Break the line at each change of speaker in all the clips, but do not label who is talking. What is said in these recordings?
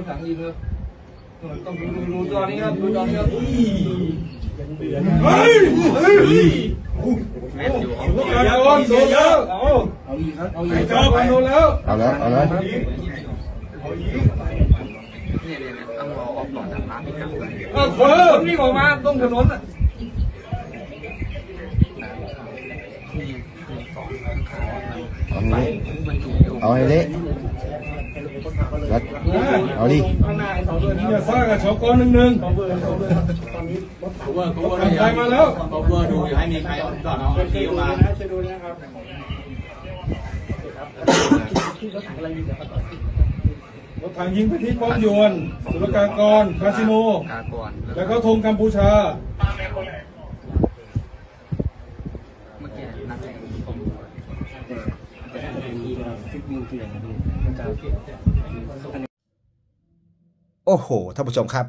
ถถังยิงครับต้องดูดูดูจอนี้ครับดูจอนี้ครับ
เฮ้ยเฮ้ย
แม่นอยู่
ลูกการโดนโดนแล้วเอา
เอาอีกครับเอา
อ้
อีก
จอมันโดนแล้ว
เอาแล้วเอาแล้ว
เนี่ยเนี่ยเต้องรอออกก่อนจากร้านอีกครั้งเลย
เออคนนวิ่ออกมาตรงถนนอะ
นี่นี่สองขา
เอา
ไป
ให้
มันถูกอยู่
เอาให้เละ แล้วเอาดิ
ข้างหน้าไอ้เสาด้วยนะ
เนี่ยสร้างกับชกหนึ่งหนึ่ง
เบอร์เสาด้วยครับตอนนี้รถถัง
เวอร์กูเวอร์
ใครมาแล้ว
เขาเวอร์ดูอย่าให้มีใครเอาก่อนเอาทีออกมา
ช่วยดูนะครับที่รถถังอะไรยิงเดี๋ยวเขาต่อ
รถถังยิงไปที่ป้อมยวนสุรกากร คาสิโน
กาก่อน
แล้วก็ธงกัมพูชา
เมื่อกี้นักแข่งผม
โอ้โหท่านผู้ชมครับ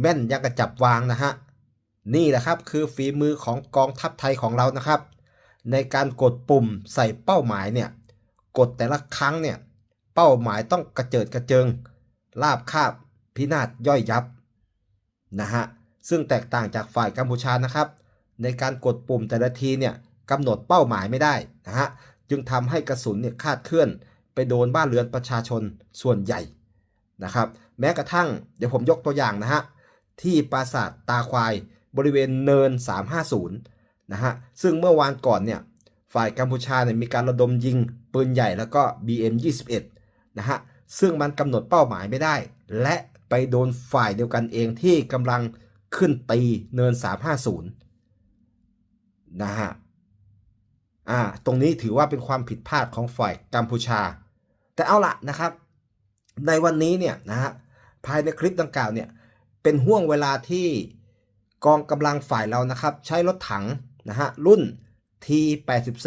แม่นยังกระจับวางนะฮะ นี่แหละครับคือฝีมือของกองทัพไทยของเรานะครับ ในการกดปุ่มใส่เป้าหมายเนี่ย กดแต่ละครั้งเนี่ย เป้าหมายต้องกระเจิดกระเจิงลาบคาบ พินาศย่อยยับนะฮะซึ่งแตกต่างจากฝ่ายกัมพูชานะครับ ในการกดปุ่มแต่ละทีเนี่ยกำหนดเป้าหมายไม่ได้นะฮะจึงทำให้กระสุนเนี่ยคาดเคลื่อน โดนบ้านเรือนประชาชนส่วนใหญ่นะครับ แม้กระทั่งเดี๋ยวผมยกตัวอย่างนะฮะที่ปราสาทตาควายบริเวณเนิน 350 นะฮะ ซึ่งเมื่อวานก่อนเนี่ย ฝ่ายกัมพูชาเนี่ยมีการระดมยิงปืนใหญ่แล้วก็ BM 21 นะฮะ ซึ่งมันกำหนดเป้าหมายไม่ได้ และไปโดนฝ่ายเดียวกันเองที่กำลังขึ้นตีเนิน 350 นะฮะ อ่า ตรงนี้ถือว่าเป็นความผิดพลาดของฝ่ายกัมพูชา แต่เอาละนะครับ ในวันนี้เนี่ยนะฮะภายในคลิปดังกล่าวเนี่ยเป็นห่วงเวลาที่กองกำลังฝ่ายเรานะครับ ใช้รถถังนะฮะรุ่น T84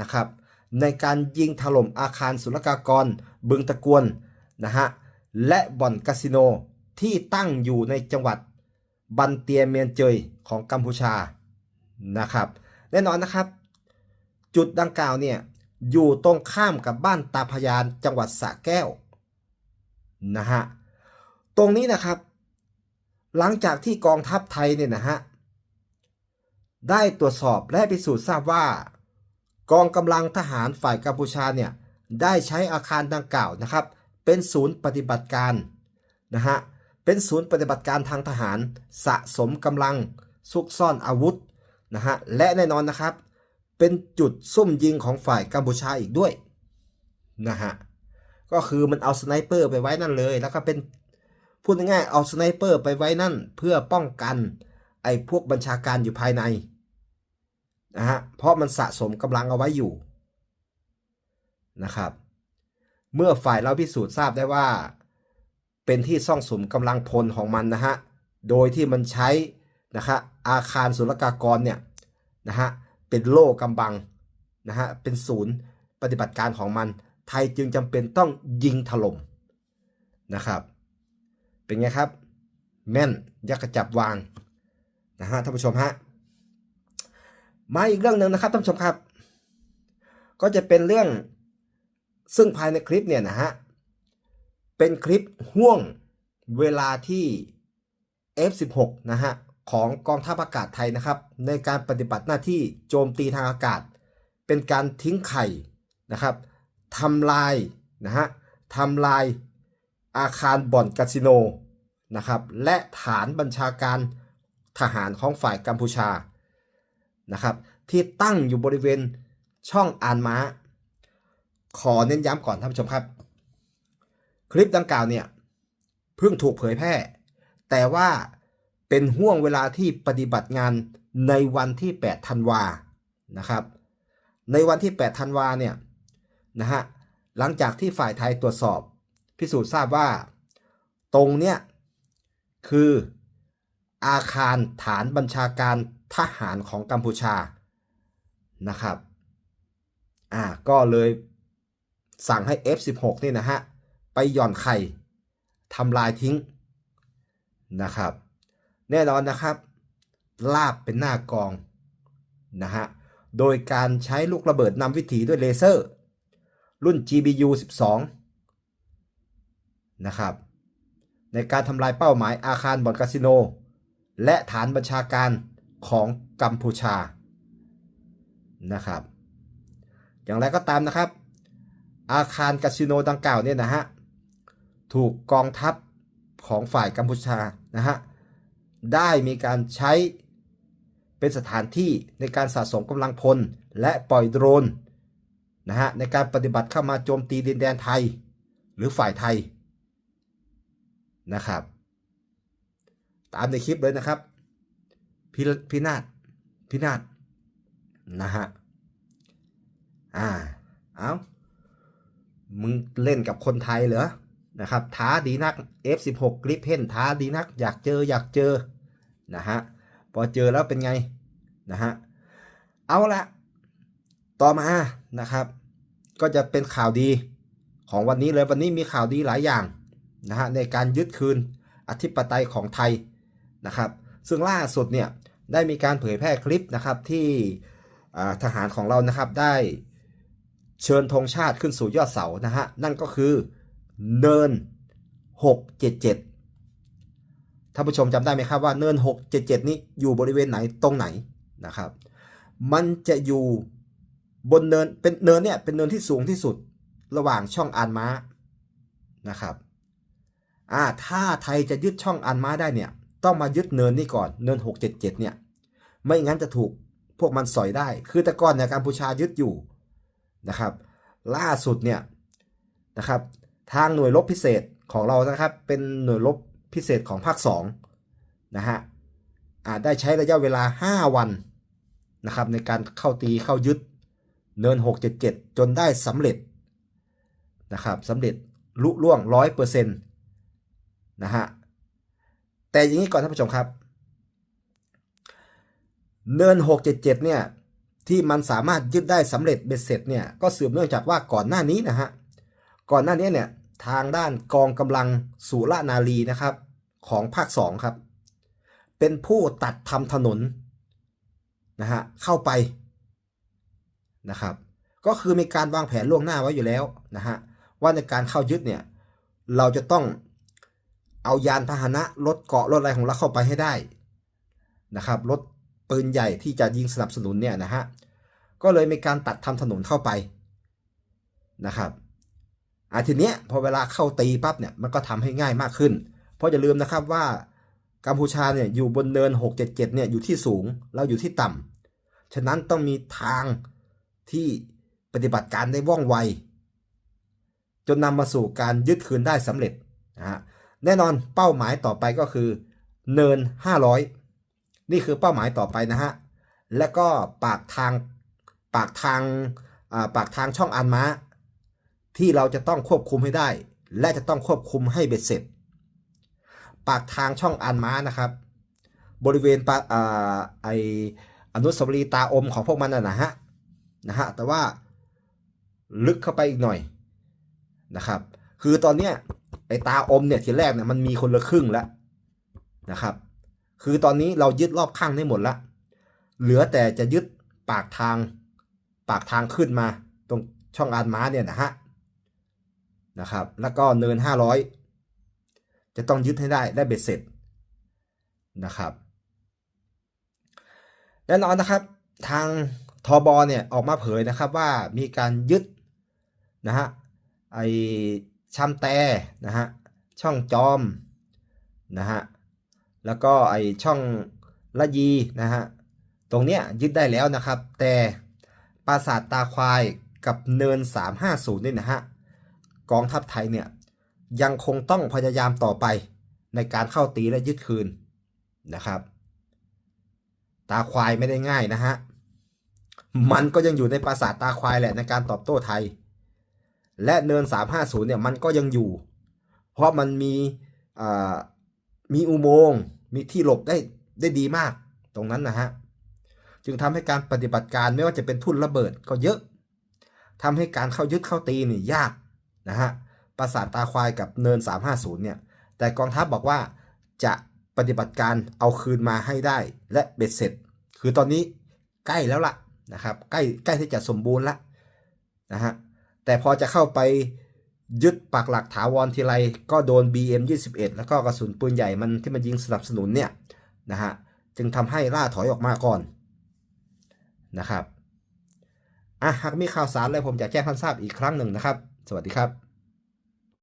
นะครับในการยิงถล่มอาคารศุลกากร บึงตะกวนนะฮะและบ่อนคาสิโนที่ตั้งอยู่ในจังหวัดบันเตียเมียนเจยของกัมพูชานะครับ แน่นอนนะครับ จุดดังกล่าวเนี่ย อยู่ตรงข้ามกับบ้านตาพยานจังหวัดสระแก้วนะฮะตรงนี้นะครับ หลังจากที่กองทัพไทยเนี่ยนะฮะได้ตรวจสอบและพิสูจน์ทราบว่า กองกำลังทหารฝ่ายกัมพูชาเนี่ยได้ใช้อาคารดังกล่าวนะครับ เป็นศูนย์ปฏิบัติการนะฮะเป็นศูนย์ปฏิบัติการทางทหาร สะสมกำลังซุกซ่อนอาวุธนะฮะและแน่นอนนะครับ เป็นจุดซุ่มยิงของฝ่ายกัมพูชาอีกด้วยนะฮะก็คือมันเอาสไนเปอร์ไปไว้นั่นเลย แล้วก็เป็นพูดง่ายๆเอาสไนเปอร์ไปไว้นั่น เพื่อป้องกันไอ้พวกบัญชาการอยู่ภายในนะฮะเพราะมันสะสมกำลังเอาไว้อยู่นะครับ เมื่อฝ่ายเราพิสูจน์ทราบได้ว่า เป็นที่ซ่องสมกำลังพลของมันนะฮะโดยที่มันใช้นะครับอาคารศุลกากรเนี่ยนะฮะ เป็นโล่กำบังนะฮะเป็นศูนย์ปฏิบัติการของมัน ไทยจึงจำเป็นต้องยิงถล่มนะครับ เป็นไงครับ แม่นยักกระจับวางนะฮะท่านผู้ชมฮะมาอีกเรื่องหนึ่งนะครับท่านผู้ชมครับ ก็จะเป็นเรื่องซึ่งภายในคลิปเนี่ยนะฮะเป็นคลิปห่วงเวลาที่ F16 นะฮะ ของกองทัพอากาศไทยนะครับ ในการปฏิบัติหน้าที่โจมตีทางอากาศ เป็นการทิ้งไข่นะครับทำลายนะฮะทำลายอาคารบ่อนคาสิโนนะครับและฐานบัญชาการทหารของฝ่ายกัมพูชานะครับที่ตั้งอยู่บริเวณช่องอานม้า ขอเน้นย้ำก่อนท่านผู้ชมครับ คลิปดังกล่าวเนี่ยเพิ่งถูกเผยแพร่ แต่ว่า เป็นห่วงเวลาที่ปฏิบัติงานในวันที่ 8 ธันวานะครับ ในวันที่ 8 ธันวาเนี่ยนะฮะหลังจากที่ฝ่ายไทยตรวจสอบ พิสูจน์ทราบว่า ตรงเนี้ยคืออาคารฐานบัญชาการทหารของกัมพูชานะครับอ่าก็เลยสั่งให้ F16 นี่นะฮะ ไปหย่อนไข่ทำลายทิ้งนะครับ แน่นอนนะครับ ลาบเป็นหน้ากองนะฮะโดยการใช้ลูกระเบิดนำวิถีด้วยเลเซอร์ รุ่น GBU 12 นะครับ ในการทำลายเป้าหมายอาคารบ่อนคาสิโน และฐานบัญชาการของกัมพูชานะครับ อย่างไรก็ตามนะครับ อาคารคาสิโนดังกล่าวเนี่ยนะฮะ ถูกกองทัพของฝ่ายกัมพูชานะฮะ ได้มีการใช้เป็นสถานที่ในการสะสมกำลังพล และปล่อยโดรนนะฮะในการปฏิบัติเข้ามาโจมตีดินแดนไทย หรือฝ่ายไทยนะครับ ตามในคลิปเลยนะครับพิพินาศพินาศนะฮะอ่าเอามึงเล่นกับคนไทยเหรอ นะครับท้าดีนัก F16 กริปเพนท้าดีนัก อยากเจออยากเจอนะฮะพอเจอแล้วเป็นไงนะฮะเอาละต่อมานะครับ ก็จะเป็นข่าวดีของวันนี้เลยวันนี้มีข่าวดีหลายอย่างนะฮะในการยึดคืนอธิปไตยของไทยนะครับ ซึ่งล่าสุดเนี่ยได้มีการเผยแพร่คลิปนะครับที่ทหารของเรานะครับได้เชิญธงชาติขึ้นสู่ยอดเสานะฮะนั่นก็คือ เนิน 677ท่านผู้ชมจำได้ไหมครับว่าเนิน 677 นี้อยู่บริเวณไหนตรงไหนนะครับ มันจะอยู่บนเนินเป็นเนินเนี่ยเป็นเนินที่สูงที่สุดระหว่างช่องอานม้านะครับอ่าถ้าไทยจะยึดช่องอานม้าได้เนี่ยต้องมายึดเนินนี่ก่อนเนิน 677 เนี่ยไม่งั้นจะถูกพวกมันสอยได้ คือแต่ก่อนเนี่ยกัมพูชายึดอยู่นะครับ ล่าสุดเนี่ยนะครับ ทางหน่วยรบพิเศษของเรานะครับ เป็นหน่วยรบพิเศษของภาค2นะฮะอ่าได้ใช้ระยะเวลา 5 วันนะครับในการเข้าตีเข้ายึดเนิน 677 จนได้สำเร็จนะครับสำเร็จลุล่วง 100%นะฮะแต่อย่างนี้ก่อนท่านผู้ชมครับ เนิน 677 เนี่ยที่มันสามารถยึดได้สำเร็จเบ็ดเสร็จเนี่ยก็สืบเนื่องจากว่าก่อนหน้านี้นะฮะก่อนหน้านี้เนี่ย ทางด้านกองกำลังสุรนารีนะครับของภาค 2 ครับ เป็นผู้ตัดทำถนนนะฮะเข้าไปนะครับ ก็คือมีการวางแผนล่วงหน้าไว้อยู่แล้วนะฮะว่าในการเข้ายึดเนี่ยเราจะต้องเอายานพาหนะรถเกาะรถอะไรของเราเข้าไปให้ได้นะครับรถปืนใหญ่ที่จะยิงสนับสนุนเนี่ยนะฮะก็เลยมีการตัดทำถนนเข้าไปนะครับ อาทีเนี้ยพอเวลาเข้าตีปั๊บเนี่ยมันก็ทำให้ง่ายมากขึ้น เพราะอย่าลืมนะครับว่ากัมพูชาเนี่ยอยู่บนเนิน 677เนี่ยอยู่ที่สูงเราอยู่ที่ต่ำฉะนั้นต้องมีทางที่ปฏิบัติการได้ว่องไว จนนำมาสู่การยึดคืนได้สำเร็จนะฮะแน่นอนเป้าหมายต่อไปก็คือ เนิน 500 นี่คือเป้าหมายต่อไปนะฮะและก็ปากทางปากทางอ่าปากทางช่องอันม้า ที่เราจะต้องควบคุมให้ได้ และจะต้องควบคุมให้เบ็ดเสร็จ ปากทางช่องอันม้านะครับ บริเวณปาอ่าไออนุสาวรีย์ตาอมของพวกมันนะนะฮะนะฮะแต่ว่าลึกเข้าไปอีกหน่อยนะครับ คือตอนเนี้ยไอตาอมเนี่ยทีแรกเนี่ยมันมีคนละครึ่งแล้วนะครับ คือตอนนี้เรายึดรอบข้างได้หมดละเหลือแต่จะยึดปากทางปากทางขึ้นมาตรงช่องอานม้าเนี่ยนะฮะ นะครับ แล้วก็เนิน 500 จะต้องยึดให้ได้ได้เบ็ดเสร็จนะครับแน่นอนนะครับทางทอบอเนี่ยออกมาเผยนะครับว่ามีการยึดนะฮะไอชัมแต่นะฮะช่องจอมนะฮะแล้วก็ไอช่องละยีนะฮะตรงเนี้ยยึดได้แล้วนะครับ แต่ปราสาทตาควายกับเนิน 350นี่นะฮะ กองทัพไทยเนี่ยยังคงต้องพยายามต่อไปในการเข้าตีและยึดคืนนะครับ ตาควายไม่ได้ง่ายนะฮะ มันก็ยังอยู่ในปราสาทตาควายแหละในการตอบโต้ไทย และเนิน 350เนี่ยมันก็ยังอยู่ เพราะมันมีมีอุโมงค์มีที่หลบได้ได้ดีมากตรงนั้นนะฮะ จึงทำให้การปฏิบัติการไม่ว่าจะเป็นทุ่นระเบิดก็เยอะทำให้การเข้ายึดเข้าตีนี่ยาก นะฮะปราสาทตาควายกับเนิน 350 เนี่ย แต่กองทัพบอกว่าจะปฏิบัติการเอาคืนมาให้ได้และเบ็ดเสร็จ คือตอนนี้ใกล้แล้วล่ะนะครับ ใกล้ใกล้ที่จะสมบูรณ์ล้วนะฮะ แต่พอจะเข้าไปยึดปักหลักถาวรทีไรก็โดน BM 21 แล้วก็กระสุนปืนใหญ่มันที่มันยิงสนับสนุนเนี่ยนะฮะ จึงทำให้ล่าถอยออกมาก่อนนะครับอะหากมีข่าวสารอะไรผมจะแจ้งท่านทราบอีกครั้งหนึ่งนะครับ สวัสดีครับ